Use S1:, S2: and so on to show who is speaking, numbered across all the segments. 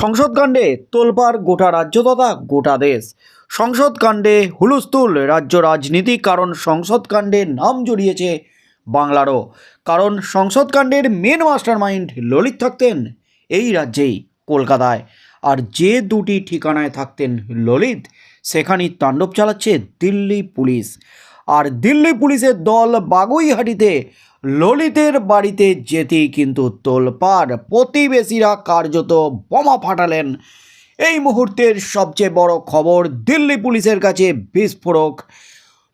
S1: সংসদ কাণ্ডে তোলপাড় গোটা রাজ্য তথা গোটা দেশ। সংসদ কাণ্ডে হুলস্থুল রাজ্য রাজনীতি, কারণ সংসদ কাণ্ডে নাম জড়িয়েছে বাংলারও। কারণ সংসদ কাণ্ডের মেন মাস্টার মাইন্ড ললিত থাকতেন এই রাজ্যেই, কলকাতায়। আর যে দুটি ঠিকানায় থাকতেন ললিত, সেখানেই তাণ্ডব চালাচ্ছে দিল্লি পুলিশ। আর দিল্লি পুলিশের দল বাগুইহাটিতে ললিতের বাড়িতে যেতেই কিন্তু তোলপাড় প্রতিবেশীরা কার্যত বোমা ফাটালেন। এই মুহূর্তের সবচেয়ে বড় খবর দিল্লি পুলিশের কাছে বিস্ফোরক।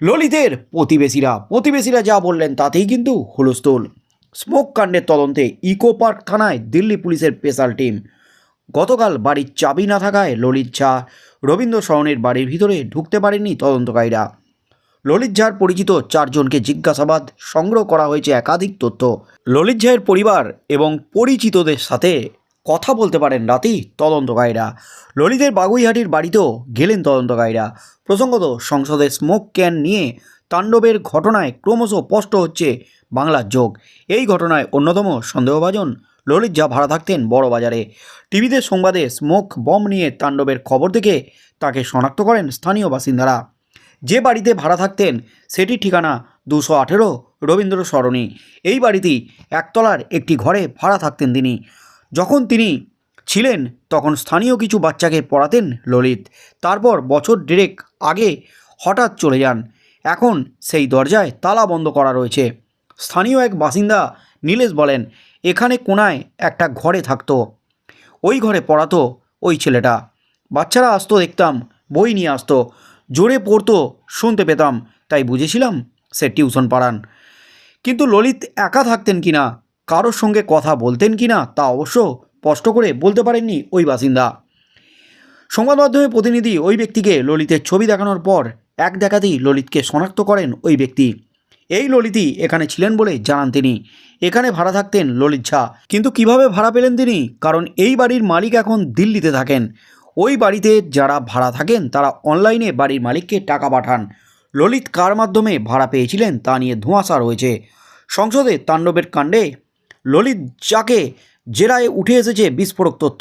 S1: ললিতের প্রতিবেশীরা প্রতিবেশীরা যা বললেন তাতেই কিন্তু হুলস্থুল। স্মোক কাণ্ডের তদন্তে ইকো পার্ক থানায় দিল্লি পুলিশের স্পেশাল টিম। গতকাল বাড়ির চাবি না থাকায় ললিত ঝা রবীন্দ্র সরণের বাড়ির ভিতরে ঢুকতে পারেননি তদন্তকারীরা। ললিত ঝার পরিচিত চারজনকে জিজ্ঞাসাবাদ সংগ্রহ করা হয়েছে একাধিক তথ্য। ললিত ঝায়ের পরিবার এবং পরিচিতদের সাথে কথা বলতে পারেন রাতেই তদন্তকারীরা ললিতের বাগুইহাটির বাড়িতেও গেলেন তদন্তকারীরা প্রসঙ্গত, সংসদে স্মোক ক্যান নিয়ে তাণ্ডবের ঘটনায় ক্রমশ স্পষ্ট হচ্ছে বাংলার যোগ। এই ঘটনায় অন্যতম সন্দেহভাজন ললিত ঝা ভাড়া থাকতেন বড় বাজারে টিভিতে সংবাদে স্মোক বম নিয়ে তাণ্ডবের খবর থেকে তাকে শনাক্ত করেন স্থানীয় বাসিন্দারা। যে বাড়িতে ভাড়া থাকতেন সেটির ঠিকানা দুশো আঠেরো রবীন্দ্র সরণি। এই বাড়িতেই একতলার একটি ঘরে ভাড়া থাকতেন তিনি। যখন তিনি ছিলেন, তখন স্থানীয় কিছু বাচ্চাকে পড়াতেন ললিত। তারপর বছর ডেরেক আগে হঠাৎ চলে যান। এখন সেই দরজায় তালা বন্ধ করা রয়েছে। স্থানীয় এক বাসিন্দা নীলেশ বলেন, এখানে কোনায় একটা ঘরে থাকতো। ওই ঘরে পড়াতো ওই ছেলেটা। বাচ্চারা আসতো দেখতাম, বই নিয়ে আসতো। জোরে পড়তো, শুনতে পেতাম, তাই বুঝেছিলাম সে টিউশন পড়ান। কিন্তু ললিত একা থাকতেন কি না কারোর সঙ্গে কথা বলতেন কি না তা অবশ্য স্পষ্ট করে বলতে পারেননি ওই বাসিন্দা। সংবাদ মাধ্যমে প্রতিনিধি ওই ব্যক্তিকে ললিতের ছবি দেখানোর পর এক দেখাতেই ললিতকে শনাক্ত করেন ওই ব্যক্তি। এই ললিতই এখানে ছিলেন বলে জানান তিনি। এখানে ভাড়া থাকতেন ললিত ঝা। কিন্তু কীভাবে ভাড়া পেলেন তিনি? কারণ এই বাড়ির মালিক এখন দিল্লিতে থাকেন। ওই বাড়িতে যারা ভাড়া থাকেন, তারা অনলাইনে বাড়ির মালিককে টাকা পাঠান। ললিত কার মাধ্যমে ভাড়া পেয়েছিলেন তা নিয়ে ধোঁয়াশা রয়েছে। সংসদে তাণ্ডবের কাণ্ডে ললিত যাকে জেরায় উঠে এসেছে বিস্ফোরক তথ্য।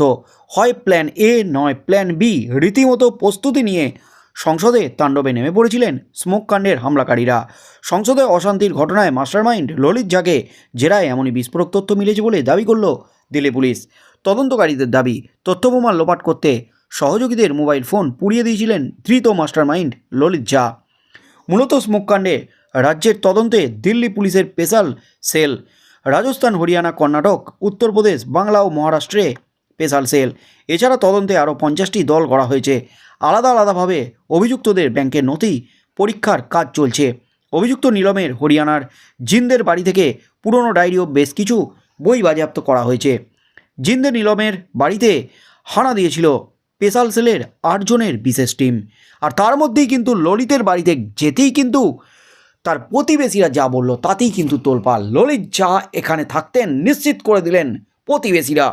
S1: হয় প্ল্যান এ, নয় প্ল্যান বি, রীতিমতো প্রস্তুতি নিয়ে সংসদে তাণ্ডবে নেমে পড়েছিলেন স্মোক কাণ্ডের হামলাকারীরা। সংসদে অশান্তির ঘটনায় মাস্টারমাইন্ড ললিত যাকে জেরায় এমনই বিস্ফোরক তথ্য মিলেছে বলে দাবি করল দিল্লি পুলিশ। তদন্তকারীদের দাবি তথ্যপ্রমাণ লোপাট করতে সহযোগীদের মোবাইল ফোন পুড়িয়ে দিয়েছিলেন ধৃত মাস্টারমাইন্ড ললিত ঝা মূলত স্মোক কাণ্ডে রাজ্যের তদন্তে দিল্লি পুলিশের স্পেশাল সেল। রাজস্থান, হরিয়ানা, কর্ণাটক, উত্তরপ্রদেশ, বাংলা ও মহারাষ্ট্রে স্পেশাল সেল। এছাড়া তদন্তে আরও পঞ্চাশটি দল গড়া হয়েছে। আলাদা আলাদাভাবে অভিযুক্তদের ব্যাংকের নথি পরীক্ষার কাজ চলছে। অভিযুক্ত নিলমের হরিয়ানার জিন্দের বাড়ি থেকে পুরনো ডায়েরি ও বেশ কিছু বই বাজেয়াপ্ত করা হয়েছে। জিন্দে নিলমের বাড়িতে হানা দিয়েছিল স্পেশাল সেলের আটজনের বিশেষ টিম। আর তার মধ্যেই কিন্তু ললিতের বাড়িতে যেতেই কিন্তু তার প্রতিবেশীরা যা বলল তাতেই কিন্তু তোলপাল ললিত যা এখানে থাকতেন নিশ্চিত করে দিলেন প্রতিবেশীরা।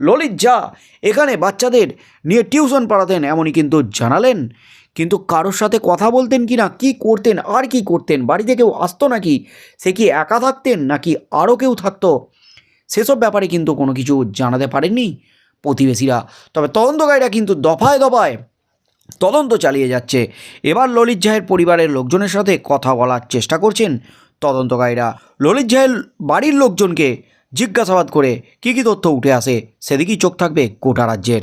S1: ললিত যা এখানে বাচ্চাদের নিয়ে টিউশন পড়াতেন এমনই কিন্তু জানালেন। কিন্তু কারোর সাথে কথা বলতেন কি না কী করতেন, আর কি করতেন, বাড়িতে কেউ আসতো নাকি, সে কি একা থাকতেন নাকি আরও কেউ থাকতো, সেসব ব্যাপারে কিন্তু কোনো কিছু জানাতে পারেননি। প্রতিবেশীরা। তবে তদন্তকারীরা কিন্তু দফায় দফায় তদন্ত চালিয়ে যাচ্ছে। এবার ললিত জাহের পরিবারের লোকজনের সাথে কথা বলার চেষ্টা করছেন তদন্তকারীরা। ললিত ঝায়ের বাড়ির লোকজনকে জিজ্ঞাসাবাদ করে কী কী তথ্য উঠে আসে, সেদিকেই চোখ থাকবে গোটা রাজ্যের।